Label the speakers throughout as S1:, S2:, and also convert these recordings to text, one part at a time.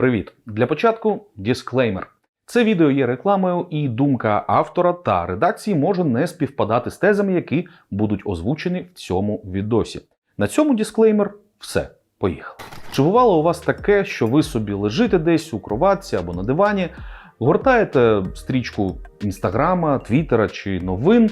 S1: Привіт! Для початку дисклеймер. Це відео є рекламою, і думка автора та редакції може не співпадати з тезами, які будуть озвучені в цьому відосі. На цьому дисклеймер все. Поїхали. Чи бувало у вас таке, що ви собі лежите десь у кроватці або на дивані, гортаєте стрічку інстаграма, твіттера чи новин,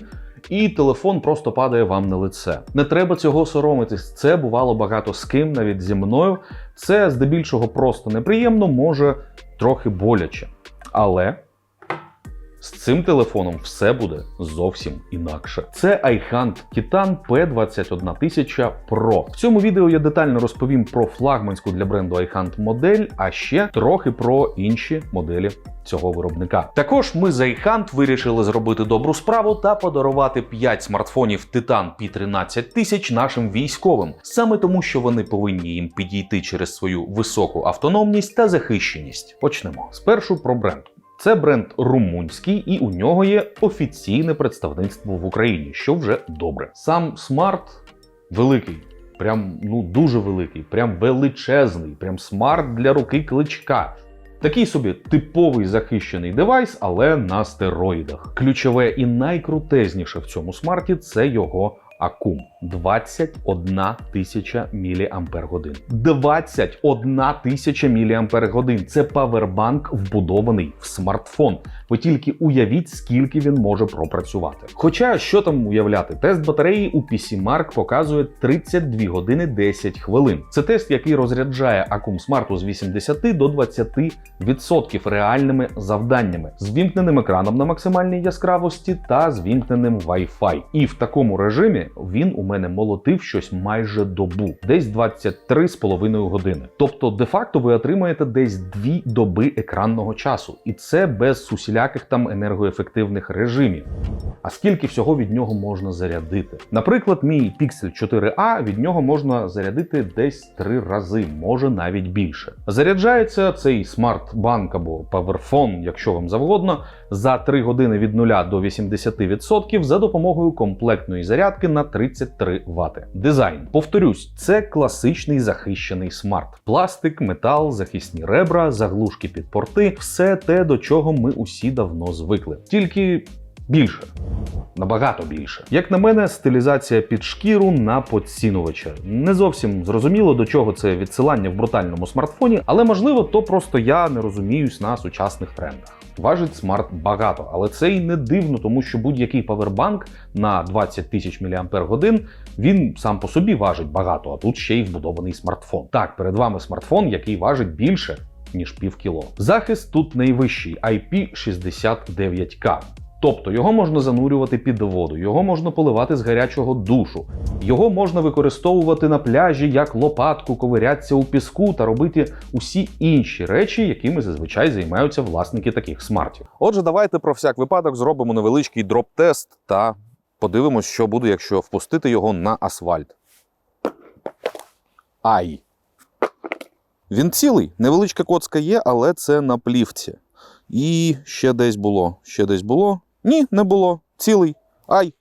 S1: і телефон просто падає вам на лице. Не треба цього соромитись. Це бувало багато з ким, навіть зі мною. Це здебільшого просто неприємно, може трохи боляче. Але з цим телефоном все буде зовсім інакше. Це iHunt Titan P21000 Pro. В цьому відео я детально розповім про флагманську для бренду iHunt модель, а ще трохи про інші моделі цього виробника. Також ми з iHunt вирішили зробити добру справу та подарувати 5 смартфонів Titan P13000 нашим військовим, саме тому, що вони повинні їм підійти через свою високу автономність та захищеність. Почнемо спершу про бренд. Це бренд румунський, і у нього є офіційне представництво в Україні, що вже добре. Сам смарт великий, прям ну дуже великий, прям величезний, прям смарт для руки кличка. Такий собі типовий захищений девайс, але на стероїдах. Ключове і найкрутезніше в цьому смарті це його акум 21 тисяча мАч. 21 тисяча мАч. Це павербанк вбудований в смартфон. Ви тільки уявіть, скільки він може пропрацювати. Хоча що там уявляти, тест батареї у PC Mark показує 32 години 10 хвилин. Це тест, який розряджає акум смарту з 80 до 20% реальними завданнями, з вімкненим екраном на максимальній яскравості та з вімкненим Wi-Fi. І в такому режимі він у мене молотив щось майже добу, десь 23,5 години. Тобто, де-факто ви отримаєте десь 2 доби екранного часу, і це без усіляких там енергоефективних режимів. А скільки всього від нього можна зарядити? Наприклад, мій Pixel 4a від нього можна зарядити десь 3 рази, може навіть більше. Заряджається цей смарт-банк або паверфон, якщо вам завгодно, за 3 години від 0 до 80% за допомогою комплектної зарядки на 33 Вт. Дизайн. Повторюсь, це класичний захищений смарт. Пластик, метал, захисні ребра, заглушки під порти все те, до чого ми усі давно звикли. Тільки більше. Набагато більше. Як на мене, стилізація під шкіру на поцінувача. Не зовсім зрозуміло, до чого це відсилання в брутальному смартфоні, але можливо, то просто я не розуміюсь на сучасних трендах. Важить смарт багато, але це і не дивно, тому що будь-який павербанк на 20 тисяч мАч він сам по собі важить багато, а тут ще й вбудований смартфон. Так, перед вами смартфон, який важить більше ніж пів кіло. Захист тут найвищий IP69K. Тобто його можна занурювати під воду, його можна поливати з гарячого душу, його можна використовувати на пляжі як лопатку, ковирятися у піску та робити усі інші речі, якими зазвичай займаються власники таких смартів. Отже, давайте про всяк випадок зробимо невеличкий дроп-тест та подивимось, що буде, якщо впустити його на асфальт. Ай! Він цілий, невеличка коцка є, але це на плівці. І ще десь було, ще десь було. Ні, не було. Цілий. Ай.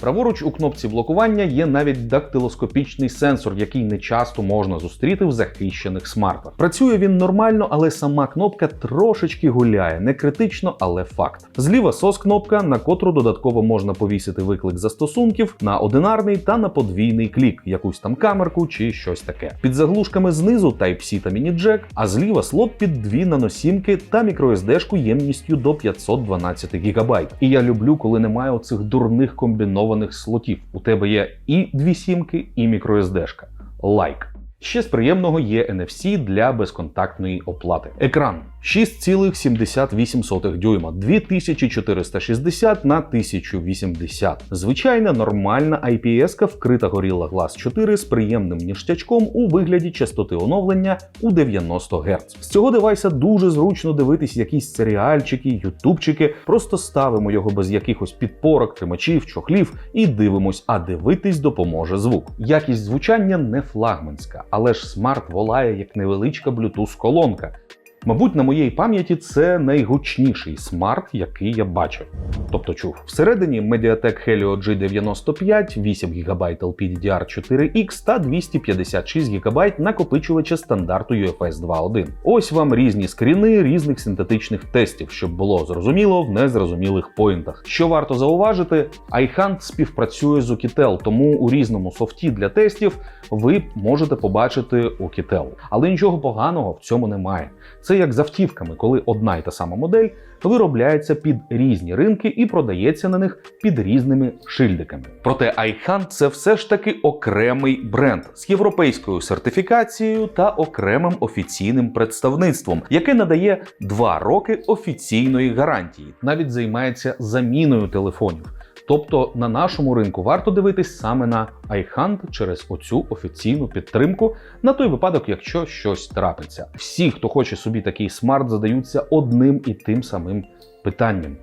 S1: Праворуч у кнопці блокування є навіть дактилоскопічний сенсор, який не часто можна зустріти в захищених смартах. Працює він нормально, але сама кнопка трошечки гуляє. Не критично, але факт. Зліва сос кнопка, на котру додатково можна повісити виклик застосунків на одинарний та на подвійний клік, якусь там камерку чи щось таке. Під заглушками знизу Type-C та міні-джек, а зліва слот під дві наносімки та мікроSD-шку ємністю до 512 ГБ. І я люблю, коли немає оцих дурних комбінованих слотів. У тебе є і дві сімки, і мікроSD-шка. Лайк. Ще з приємного є NFC для безконтактної оплати. Екран 6,78 дюйма 2460 на 1080. Звичайна нормальна IPS-ка вкрита Gorilla Glass 4 з приємним ніштячком у вигляді частоти оновлення у 90 Гц. З цього девайса дуже зручно дивитись якісь серіальчики, ютубчики. Просто ставимо його без якихось підпорок, тримачів, чохлів і дивимось, а дивитись допоможе звук. Якість звучання не флагманська, але ж смарт волає як невеличка Bluetooth колонка. Мабуть, на моїй пам'яті це найгучніший смарт, який я бачив. Тобто чув. Всередині Mediatek Helio G95, 8 ГБ LPDDR4X та 256 ГБ накопичувача стандарту UFS 2.1. Ось вам різні скріни різних синтетичних тестів, щоб було зрозуміло в незрозумілих поінтах. Що варто зауважити, iHunt співпрацює з Oukitel, тому у різному софті для тестів ви можете побачити Oukitel. Але нічого поганого в цьому немає. Це як з автівками, коли одна й та сама модель виробляється під різні ринки і продається на них під різними шильдиками. Проте iHunt – це все ж таки окремий бренд з європейською сертифікацією та окремим офіційним представництвом, яке надає 2 роки офіційної гарантії, навіть займається заміною телефонів. Тобто на нашому ринку варто дивитись саме на iHunt через оцю офіційну підтримку на той випадок, якщо щось трапиться. Всі, хто хоче собі такий смарт, задаються одним і тим самим питанням.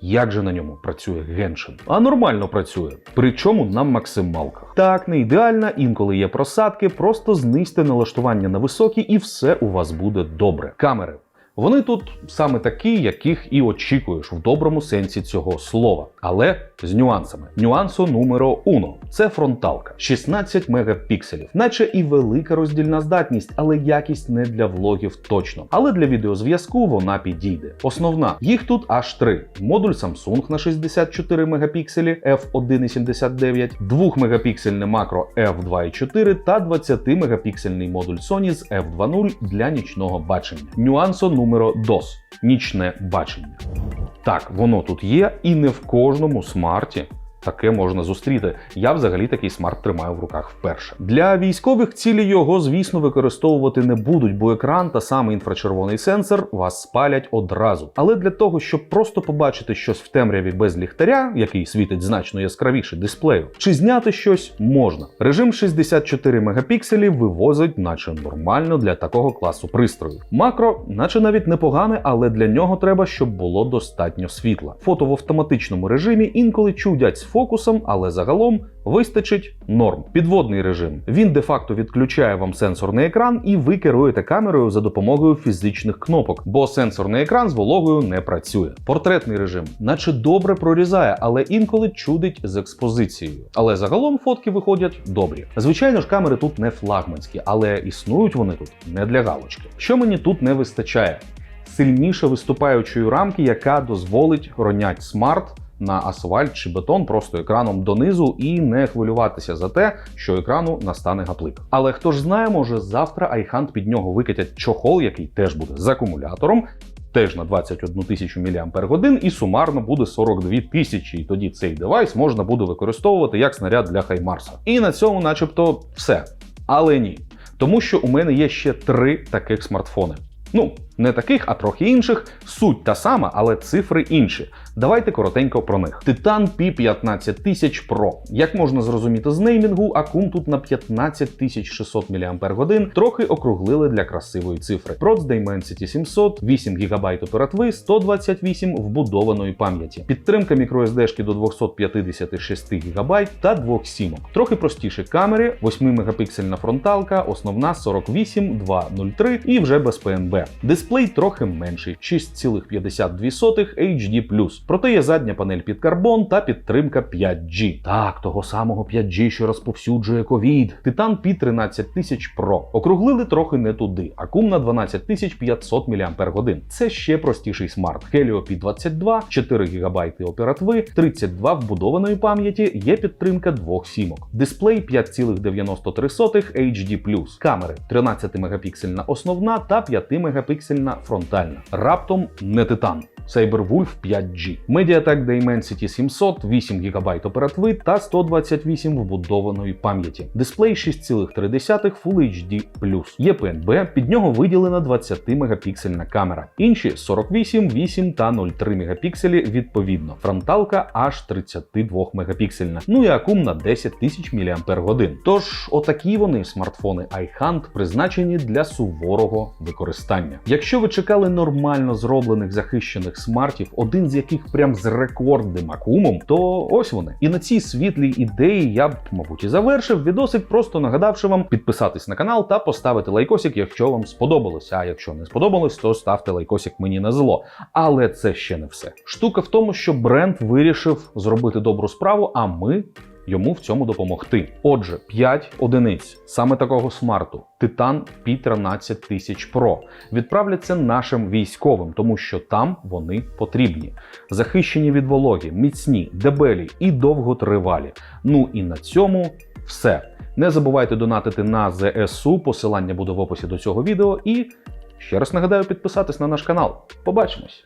S1: Як же на ньому працює Геншин? А нормально працює, причому на максималках. Так, не ідеально, інколи є просадки, просто знизьте налаштування на високі і все у вас буде добре. Камери. Вони тут саме такі, яких і очікуєш в доброму сенсі цього слова, але з нюансами. Нюансу номеро уно це фронталка 16 мегапікселів, наче і велика роздільна здатність, але якість не для влогів точно. Але для відеозв'язку вона підійде. Основна їх тут аж три: модуль Samsung на 64 мегапікселі f1.79, 2 мегапіксельне макро f2.4 та 20 мегапіксельний модуль Sony з f2.0 для нічного бачення. Нюансо номеро DOS – нічне бачення. Так, воно тут є, і не в кожному смарті таке можна зустріти. Я взагалі такий смарт тримаю в руках вперше. Для військових цілі його, звісно, використовувати не будуть, бо екран та саме інфрачервоний сенсор вас спалять одразу. Але для того, щоб просто побачити щось в темряві без ліхтаря, який світить значно яскравіше дисплею, чи зняти щось можна. Режим 64 мегапікселів вивозить, наче нормально для такого класу пристрою. Макро, наче навіть непогане, але для нього треба, щоб було достатньо світла. Фото в автоматичному режимі інколи чудять з фокусом, але загалом вистачить норм. Підводний режим. Він де-факто відключає вам сенсорний екран, і ви керуєте камерою за допомогою фізичних кнопок, бо сенсорний екран з вологою не працює. Портретний режим, наче добре прорізає, але інколи чудить з експозицією. Але загалом фотки виходять добрі. Звичайно ж, камери тут не флагманські, але існують вони тут не для галочки. Що мені тут не вистачає? Сильніше виступаючої рамки, яка дозволить ронять смарт на асфальт чи бетон просто екраном донизу і не хвилюватися за те, що екрану настане гаплик. Але хто ж знає, може завтра iHunt під нього викатять чохол, який теж буде з акумулятором. Теж на 21 тисячу мАч і сумарно буде 42 тисячі. І тоді цей девайс можна буде використовувати як снаряд для Хаймарса. І на цьому, начебто, все. Але ні. Тому що у мене є ще три таких смартфони. Ну, не таких, а трохи інших. Суть та сама, але цифри інші. Давайте коротенько про них. Titan P15000 Pro. Як можна зрозуміти з неймінгу, акум тут на 15600 мАч, трохи округлили для красивої цифри. Proc Dimensity 700, 8 ГБ оперативи, 128 вбудованої пам'яті. Підтримка microSD до 256 ГБ та двох сімок. Трохи простіші камери, 8 мегапіксельна фронталка, основна 48, 203 і вже без PNB. Дисплей трохи менший 6,52 HD+. Проте є задня панель під карбон та підтримка 5G. Так, того самого 5G, що розповсюджує ковід. Titan P13000 Pro. Округлили трохи не туди. Акум на 12500 мАч. Це ще простіший смарт. Helio P22, 4 ГБ оперативи, 32 вбудованої пам'яті, є підтримка двох сімок. Дисплей 5,93 HD+. Камери 13 мегапіксельна основна та 5 мегапіксельна фронтальна. Раптом не Titan. Cyberwolf 5G, Mediatek Dimensity 700, 8 ГБ оперативи та 128 вбудованої пам'яті. Дисплей 6,3 Full HD+. Є PNB, під нього виділена 20 мегапіксельна камера. Інші 48, 8 та 0,3 мегапікселі відповідно. Фронталка аж 32 мегапіксельна. Ну і акум на 10 тисяч мАч. Тож, отакі вони смартфони iHunt призначені для суворого використання. Якщо ви чекали нормально зроблених захищених смартів, один з яких прям з рекордним акумом, то ось вони. І на цій світлій ідеї я б, мабуть, і завершив відосик, просто нагадавши вам підписатись на канал та поставити лайкосик, якщо вам сподобалось. А якщо не сподобалось, то ставте лайкосик мені на зло. Але це ще не все. Штука в тому, що бренд вирішив зробити добру справу, а ми йому в цьому допомогти. Отже, 5 одиниць саме такого смарту Titan P13 тисяч Pro відправляться нашим військовим, тому що там вони потрібні. Захищені від вологи, міцні, дебелі і довготривалі. Ну і на цьому все. Не забувайте донатити на ЗСУ, посилання буде в описі до цього відео. І ще раз нагадаю підписатись на наш канал. Побачимось!